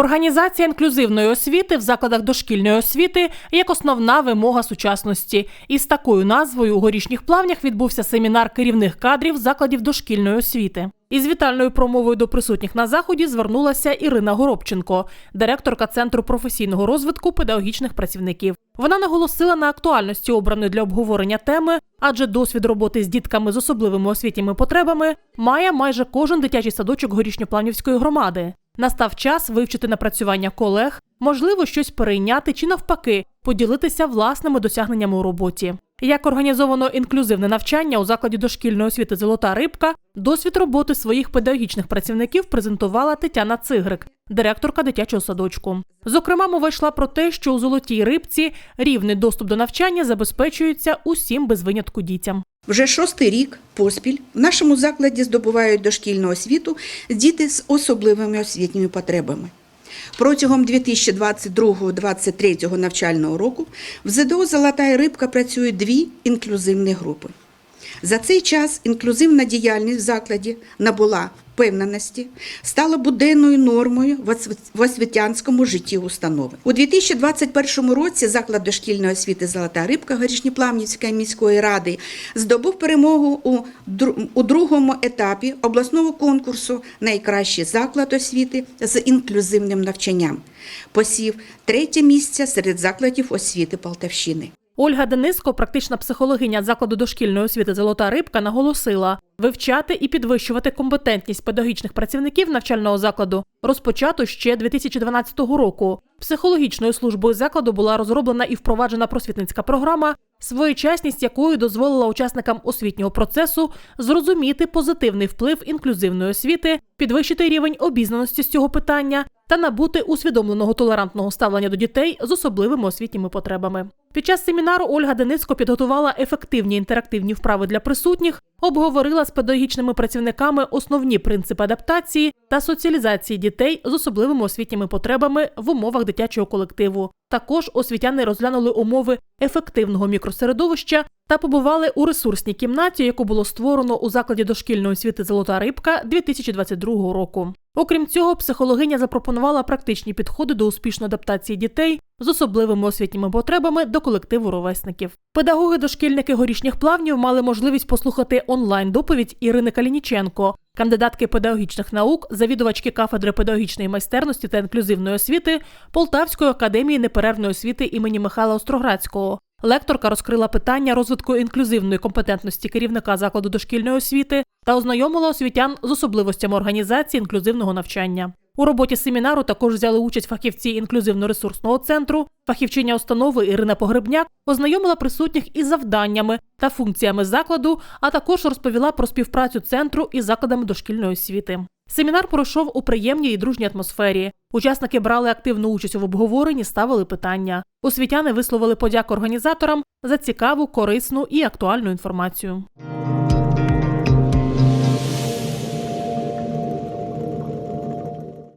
Організація інклюзивної освіти в закладах дошкільної освіти як основна вимога сучасності. Із такою назвою у горішніх плавнях відбувся семінар керівних кадрів закладів дошкільної освіти. Із вітальною промовою до присутніх на заході звернулася Ірина Горобченко, директорка Центру професійного розвитку педагогічних працівників. Вона наголосила на актуальності обраної для обговорення теми, адже досвід роботи з дітками з особливими освітніми потребами має майже кожен дитячий садочок горішньоплавнівської громади. Настав час вивчити напрацювання колег, можливо, щось перейняти чи навпаки поділитися власними досягненнями у роботі. Як організовано інклюзивне навчання у закладі дошкільної освіти Золота рибка, досвід роботи своїх педагогічних працівників презентувала Тетяна Цигрик, директорка дитячого садочку. Зокрема, мова йшла про те, що у золотій рибці рівний доступ до навчання забезпечується усім без винятку дітям. Вже шостий рік поспіль в нашому закладі здобувають дошкільну освіту діти з особливими освітніми потребами. Протягом 2022-2023 навчального року в ЗДО Золота рибка працюють дві інклюзивні групи. За цей час інклюзивна діяльність в закладі набула впевненості, стала буденною нормою в освітянському житті установи. У 2021 році заклад дошкільної освіти Золота рибка Горішньоплавнівської міської ради здобув перемогу у, у другому етапі обласного конкурсу Найкращий заклад освіти з інклюзивним навчанням. Посів третє місце серед закладів освіти Полтавщини. Ольга Дениско, практична психологиня закладу дошкільної освіти Золота рибка, наголосила, вивчати і підвищувати компетентність педагогічних працівників навчального закладу розпочато ще 2012 року. Психологічною службою закладу була розроблена і впроваджена просвітницька програма, своєчасність якої дозволила учасникам освітнього процесу зрозуміти позитивний вплив інклюзивної освіти, підвищити рівень обізнаності з цього питання та набути усвідомленого толерантного ставлення до дітей з особливими освітніми потребами. Під час семінару Ольга Деницько підготувала ефективні інтерактивні вправи для присутніх, обговорила з педагогічними працівниками основні принципи адаптації та соціалізації дітей з особливими освітніми потребами в умовах дитячого колективу. Також освітяни розглянули умови ефективного мікросередовища та побували у ресурсній кімнаті, яку було створено у закладі дошкільної освіти Золота рибка 2022 року. Окрім цього, психологиня запропонувала практичні підходи до успішної адаптації дітей з особливими освітніми потребами до колективу ровесників. Педагоги-дошкільники горішніх плавнів мали можливість послухати онлайн доповідь Ірини Калініченко, кандидатки педагогічних наук, завідувачки кафедри педагогічної майстерності та інклюзивної освіти Полтавської академії неперервної освіти імені Михайла Остроградського. Лекторка розкрила питання розвитку інклюзивної компетентності керівника закладу дошкільної освіти та ознайомила освітян з особливостями організації інклюзивного навчання. У роботі семінару також взяли участь фахівці інклюзивно-ресурсного центру. Фахівчиня установи Ірина Погребняк ознайомила присутніх із завданнями та функціями закладу, а також розповіла про співпрацю центру із закладами дошкільної освіти. Семінар пройшов у приємній і дружній атмосфері. Учасники брали активну участь в обговоренні, ставили питання. Освітяни висловили подяку організаторам за цікаву, корисну і актуальну інформацію.